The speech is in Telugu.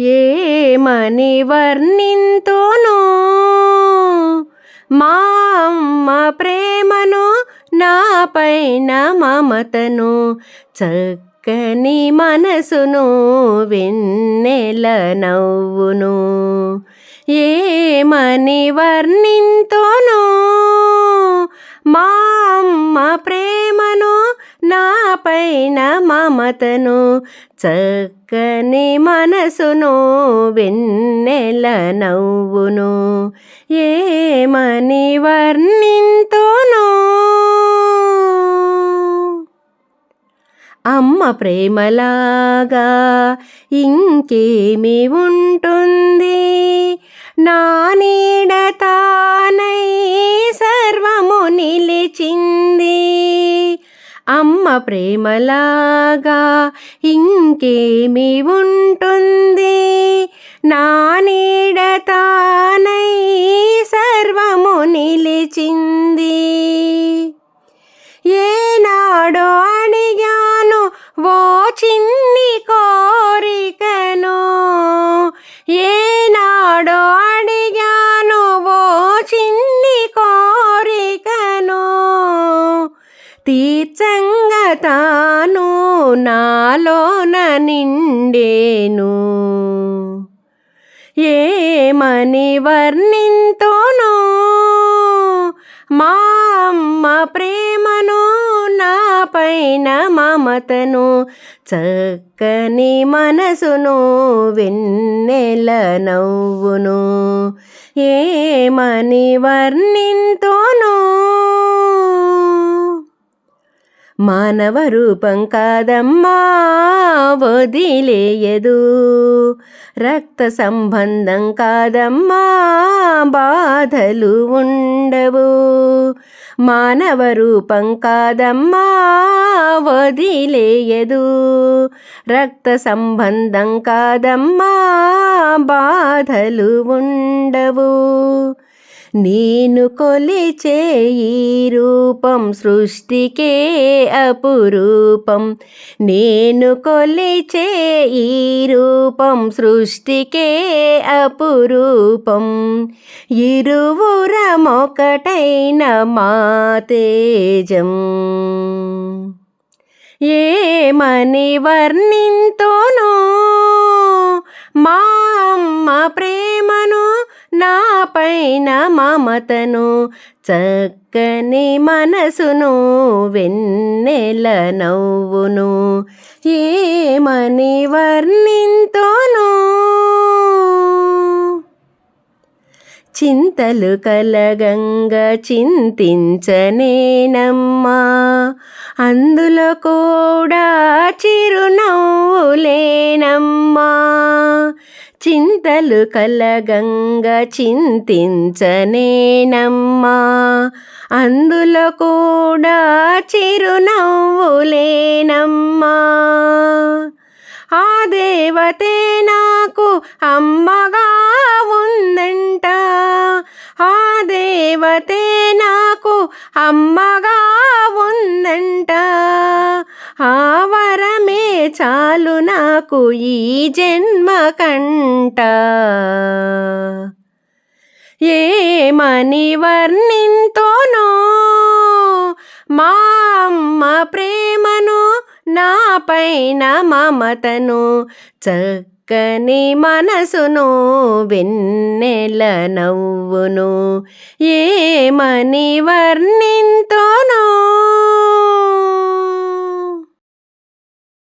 ఏమని వర్ణింతును? మా అమ్మ ప్రేమను నాపైన మమతను చక్కని మనసును వెన్నెల నవ్వును. ఏమని వర్ణింతును? మా అమ్మ ప్రేమ నాపైన మమతను చక్కని మనసును వెన్నెల నవ్వును ఏమని వర్ణింతును? అమ్మ ప్రేమలాగా ఇంకేమి ఉంటుంది ప్రేమలాగా ఇంకేమి ఉంటుంది? నా నీడ తానై సర్వము నిలిచింది. ఏనాడో అడిగాను ఓ చిన్ని కోరికను. ఏనాడో అడిగాను ఓ చిన్ని కోరికను. తీర్చంగా తాను నాలోన నిండేను. ఏమని వర్ణింతోనో? మా అమ్మ ప్రేమను నాపైన మమతను చక్కని మనసును వెన్నెల నవ్వును. ఏమని వర్ణింతో మానవ రూపం కాదమ్మా వదిలేయదు. రక్త సంబంధం కాదమ్మా బాధలు ఉండవు. మానవ రూపం కాదమ్మా వదిలేయదు. రక్త సంబంధం కాదమ్మా బాధలు ఉండవు. నేను కొలిచే ఈ రూపం సృష్టికే అపురూపం. నేను కొలిచే ఈ రూపం సృష్టికే అపురూపం. ఇరువురమొకటైన మా తేజం. ఏమని వర్ణింతోనో మా అమ్మ ప్రే నాపైన మమతను చక్కని మనసును వెన్నెల నవ్వును. ఏమని వర్ణింతును? చింతలు కలగంగ చింతించనేనమ్మా. అందులో కూడా చిరునవ్వులేనమ్మా చింతలు కలగంగ చింతించనేనమ్మా అందులో కూడా చిరునవ్వులేనమ్మా ఆ దేవతే నాకు అమ్మగా ఉందంట. ఆ దేవతే నాకు అమ్మగా చాలు నాకు ఈ జన్మ కంట. ఏమని వర్ణింతోనో మా అమ్మ ప్రేమను నాపైన మమతను చక్కని మనసును వెన్నెల నవ్వును. ఏమని వర్ణింతోనో